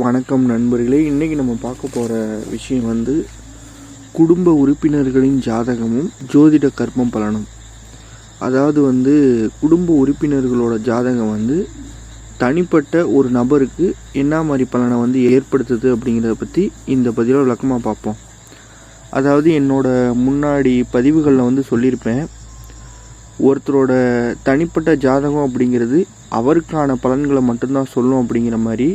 வணக்கம் நண்பர்களே. இன்றைக்கி நம்ம பார்க்க போகிற விஷயம் வந்து குடும்ப உறுப்பினர்களின் ஜாதகமும் ஜோதிட கர்மம் பலனும். அதாவது வந்து குடும்ப உறுப்பினர்களோட ஜாதகம் வந்து தனிப்பட்ட ஒரு நபருக்கு என்ன மாதிரி பலனை வந்து ஏற்படுத்துது அப்படிங்கிறத பற்றி இந்த பதிவில் விளக்கமாக பார்ப்போம். அதாவது என்னோட முன்னாடி பதிவுகளில் வந்து சொல்லியிருப்பேன். ஒருத்தரோட தனிப்பட்ட ஜாதகம் அப்படிங்கிறது அவருக்கான பலன்களை மட்டும்தான் சொல்லும் அப்படிங்கிற மாதிரி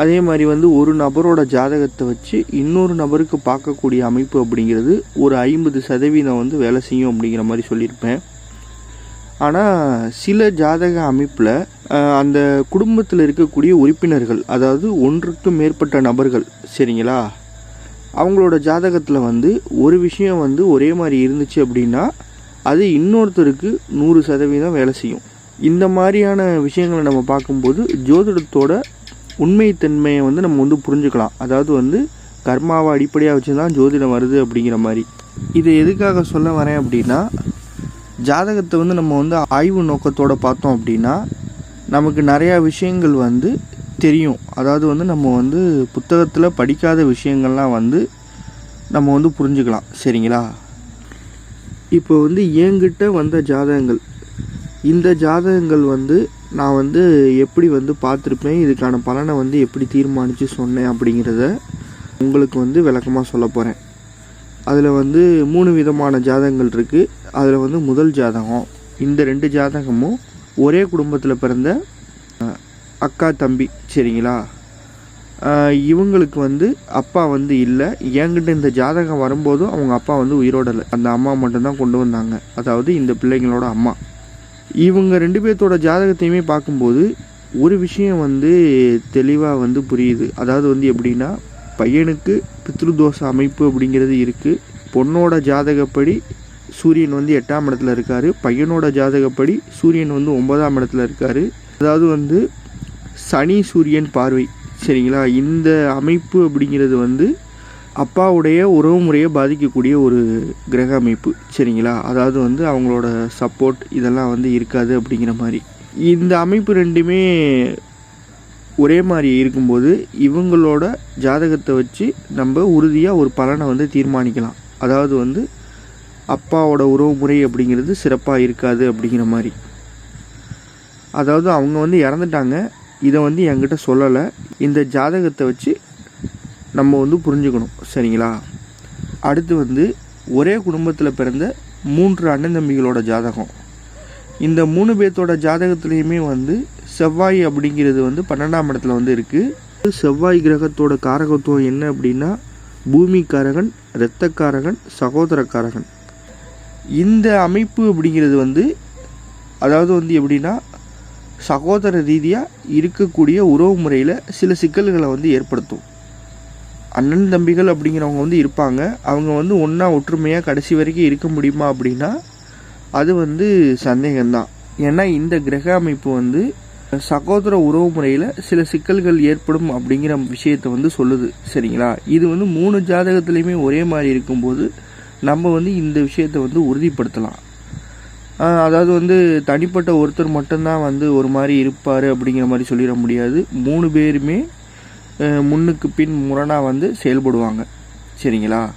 அதே மாதிரி வந்து ஒரு நபரோட ஜாதகத்தை வச்சு இன்னொரு நபருக்கு பார்க்கக்கூடிய அமைப்பு அப்படிங்கிறது ஒரு ஐம்பது சதவீதம் வந்து வேலை செய்யும் அப்படிங்கிற மாதிரி சொல்லியிருப்பேன். ஆனால் சில ஜாதக அமைப்பில் அந்த குடும்பத்தில் இருக்கக்கூடிய உறுப்பினர்கள் அதாவது ஒன்றுக்கு மேற்பட்ட நபர்கள் சரிங்களா? அவங்களோட ஜாதகத்தில் வந்து ஒரு விஷயம் வந்து ஒரே மாதிரி இருந்துச்சு அப்படின்னா அது இன்னொருத்தருக்கு நூறு சதவீதம் வேலை செய்யும். இந்த மாதிரியான விஷயங்களை நம்ம பார்க்கும்போது ஜோதிடத்தோட உண்மைத்தன்மையை வந்து நம்ம வந்து புரிஞ்சுக்கலாம். அதாவது வந்து கர்மாவை அடிப்படையாக வச்சு தான் ஜோதிடம் வருது அப்படிங்கிற மாதிரி. இதை எதுக்காக சொல்ல வரேன் அப்படின்னா ஜாதகத்தை வந்து நம்ம வந்து ஆய்வு நோக்கத்தோடு பார்த்தோம் அப்படின்னா நமக்கு நிறையா விஷயங்கள் வந்து தெரியும். அதாவது வந்து நம்ம வந்து புத்தகத்தில் படிக்காத விஷயங்கள்லாம் வந்து நம்ம வந்து புரிஞ்சுக்கலாம். சரிங்களா? இப்போ வந்து என்கிட்ட வந்த ஜாதகங்கள். இந்த ஜாதகங்கள் வந்து நான் வந்து எப்படி வந்து பார்த்துருப்பேன் இதுக்கான பலனை வந்து எப்படி தீர்மானித்து சொன்னேன் அப்படிங்கிறத உங்களுக்கு வந்து விளக்கமாக சொல்ல போகிறேன் அதில் வந்து மூணு விதமான ஜாதகங்கள் இருக்குது அதில் வந்து முதல் ஜாதகம் இந்த ரெண்டு ஜாதகமும் ஒரே குடும்பத்தில் பிறந்த அக்கா தம்பி சரிங்களா? இவங்களுக்கு வந்து அப்பா வந்து இல்லை. என்கிட்ட இந்த ஜாதகம் வரும்போதும் அவங்க அப்பா வந்து உயிரோட இல்லை. அந்த அம்மா மட்டும்தான் கொண்டு வந்தாங்க. அதாவது இந்த பிள்ளைங்களோட அம்மா. இவங்க ரெண்டு பேர்த்தோட ஜாதகத்தையுமே பார்க்கும்போது ஒரு விஷயம் வந்து தெளிவாக வந்து புரியுது. அதாவது வந்து எப்படின்னா பையனுக்கு பித்ருதோஷ அமைப்பு அப்படிங்கிறது இருக்குது பொண்ணோட ஜாதகப்படி சூரியன் வந்து எட்டாம் இடத்துல இருக்கார். பையனோட ஜாதகப்படி சூரியன் வந்து ஒன்பதாம் இடத்துல இருக்கார். அதாவது வந்து சனி சூரியன் பார்வை. சரிங்களா? இந்த அமைப்பு அப்படிங்கிறது வந்து அப்பாவுடைய உறவு முறையை பாதிக்கக்கூடிய ஒரு கிரக அமைப்பு சரிங்களா? அதாவது வந்து அவங்களோட சப்போர்ட் இதெல்லாம் வந்து இருக்காது அப்படிங்கிற மாதிரி. இந்த அமைப்பு ரெண்டுமே ஒரே மாதிரி இருக்கும்போது இவங்களோட ஜாதகத்தை வச்சு நம்ம உறுதியாக ஒரு பலனை வந்து தீர்மானிக்கலாம். அதாவது வந்து அப்பாவோட உறவு முறை அப்படிங்கிறது சிறப்பாக இருக்காது அப்படிங்கிற மாதிரி. அதாவது அவங்க வந்து இறந்துட்டாங்க. இதை வந்து என்கிட்ட சொல்லலை. இந்த ஜாதகத்தை வச்சு நம்ம வந்து புரிஞ்சுக்கணும். சரிங்களா? அடுத்து வந்து ஒரே குடும்பத்தில் பிறந்த மூன்று அண்ணன் தம்பிகளோட ஜாதகம். இந்த மூணு பேர்த்தோட ஜாதகத்துலேயுமே வந்து செவ்வாய் அப்படிங்கிறது வந்து பன்னெண்டாம் இடத்துல வந்து இருக்குது செவ்வாய் கிரகத்தோட காரகத்துவம் என்ன அப்படின்னா பூமிக்காரகன் இரத்தக்காரகன் சகோதரக்காரகன். இந்த அமைப்பு அப்படிங்கிறது வந்து அதாவது வந்து எப்படின்னா சகோதர ரீதியாக இருக்கக்கூடிய உறவு முறையில் சில சிக்கல்களை வந்து ஏற்படுத்தும். அண்ணன் தம்பிகள் அப்படிங்கிறவங்க வந்து இருப்பாங்க. அவங்க வந்து ஒன்றா ஒற்றுமையாக கடைசி வரைக்கும் இருக்க முடியுமா அப்படின்னா அது வந்து சந்தேகம்தான். ஏன்னா இந்த கிரக அமைப்பு வந்து சகோதர உறவு முறையில் சில சிக்கல்கள் ஏற்படும் அப்படிங்கிற விஷயத்தை வந்து சொல்லுது. சரிங்களா? இது வந்து மூணு ஜாதகத்துலேயுமே ஒரே மாதிரி இருக்கும்போது நம்ம வந்து இந்த விஷயத்தை வந்து உறுதிப்படுத்தலாம். அதாவது வந்து தனிப்பட்ட ஒருத்தர் மட்டும்தான் வந்து ஒரு மாதிரி இருப்பார் அப்படிங்கிற மாதிரி சொல்லிட முடியாது. மூணு பேருமே முன்னுக்கு பின் முரணாக வந்து செயல்படுவாங்க. சரிங்களா?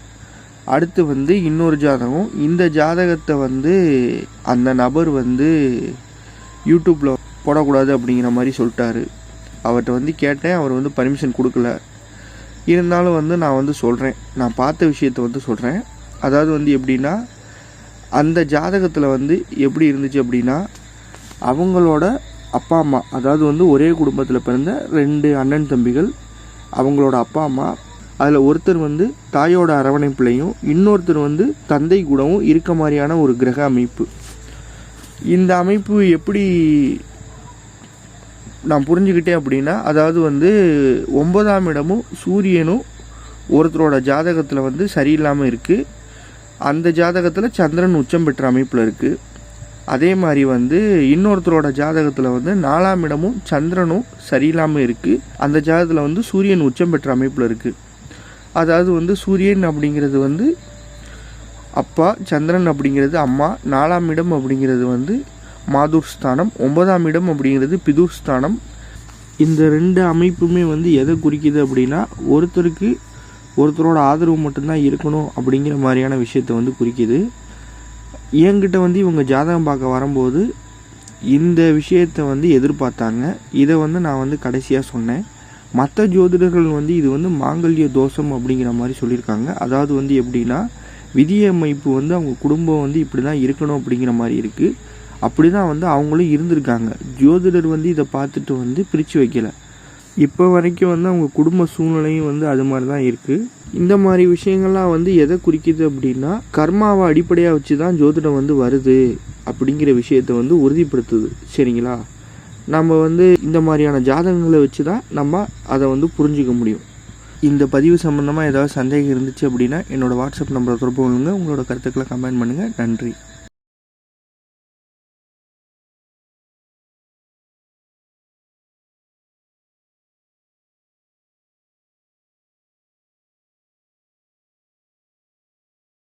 அடுத்து வந்து இன்னொரு ஜாதகம். இந்த ஜாதகத்தை வந்து அந்த நபர் வந்து யூடியூப்பில் போடக்கூடாது அப்படிங்கிற மாதிரி சொல்லிட்டாரு. அவர்கிட்ட வந்து கேட்டேன். அவர் வந்து பர்மிஷன் கொடுக்கல. இருந்தாலும் வந்து நான் வந்து சொல்கிறேன் நான் பார்த்த விஷயத்தை வந்து சொல்கிறேன் அதாவது வந்து எப்படின்னா அந்த ஜாதகத்தில் வந்து எப்படி இருந்துச்சு அப்படின்னா அவங்களோட அப்பா அம்மா அதாவது வந்து ஒரே குடும்பத்தில் பிறந்த ரெண்டு அண்ணன் தம்பிகள் அவங்களோட அப்பா அம்மா அதில் ஒருத்தர் வந்து தாயோட அரவணைப்புலையும் இன்னொருத்தர் வந்து தந்தை கூடவும் இருக்க மாதிரியான ஒரு கிரக அமைப்பு. இந்த அமைப்பு எப்படி நான் புரிஞ்சுக்கிட்டேன் அப்படின்னா அதாவது வந்து ஒன்பதாம் இடமும் சூரியனும் ஒருத்தரோட ஜாதகத்தில் வந்து சரியில்லாமல் இருக்குது அந்த ஜாதகத்தில் சந்திரன் உச்சம் பெற்ற அமைப்பில் இருக்குது அதே மாதிரி வந்து இன்னொருத்தரோட ஜாதகத்தில் வந்து நாலாம் இடமும் சந்திரனும் சரியில்லாமல் இருக்குது அந்த ஜாதகத்தில் வந்து சூரியன் உச்சம் பெற்ற அமைப்பில் இருக்குது அதாவது வந்து சூரியன் அப்படிங்கிறது வந்து அப்பா சந்திரன் அப்படிங்கிறது அம்மா நாலாம் இடம் அப்படிங்கிறது வந்து மாதூர் ஸ்தானம் ஒன்பதாம் இடம் அப்படிங்கிறது பிதூர் ஸ்தானம். இந்த ரெண்டு அமைப்புமே வந்து எதை குறிக்குது அப்படின்னா ஒருத்தருக்கு ஒருத்தரோட ஆதரவு மட்டும்தான் இருக்கணும் அப்படிங்கிற மாதிரியான விஷயத்தை வந்து குறிக்குது. என்கிட்ட வந்து இவங்க ஜாதகம் பார்க்க வரும்போது இந்த விஷயத்தை வந்து எதிர்பார்த்தாங்க. இதை வந்து நான் வந்து கடைசியாக சொன்னேன். மற்ற ஜோதிடர்கள் வந்து இது வந்து மாங்கல்ய தோஷம் அப்படிங்கிற மாதிரி சொல்லியிருக்காங்க. அதாவது வந்து எப்படின்னா விதியமைப்பு வந்து அவங்க குடும்பம் வந்து இப்படி தான் இருக்கணும் அப்படிங்கிற மாதிரி இருக்குது அப்படி தான் வந்து அவங்களும் இருந்திருக்காங்க. ஜோதிடர் வந்து இதை பார்த்துட்டு வந்து பிரித்து வைக்கலை. இப்போ வரைக்கும் வந்து அவங்க குடும்ப சூழ்நிலையும் வந்து அது மாதிரி தான் இருக்குது இந்த மாதிரி விஷயங்கள்லாம் வந்து எதை குறிக்குது அப்படின்னா கர்மாவை அடிப்படையாக வச்சு தான் ஜோதிடம் வந்து வருது அப்படிங்கிற விஷயத்தை வந்து உறுதிப்படுத்துது. சரிங்களா? நம்ம வந்து இந்த மாதிரியான ஜாதகங்களை வச்சு தான் நம்ம அதை வந்து புரிஞ்சிக்க முடியும். இந்த பதிவு சம்மந்தமாக ஏதாவது சந்தேகம் இருந்துச்சு அப்படின்னா என்னோடய வாட்ஸ்அப் நம்பரை தொடர்பு கொள்ளுங்கள் உங்களோட கருத்துக்களை கமெண்ட் பண்ணுங்கள் நன்றி.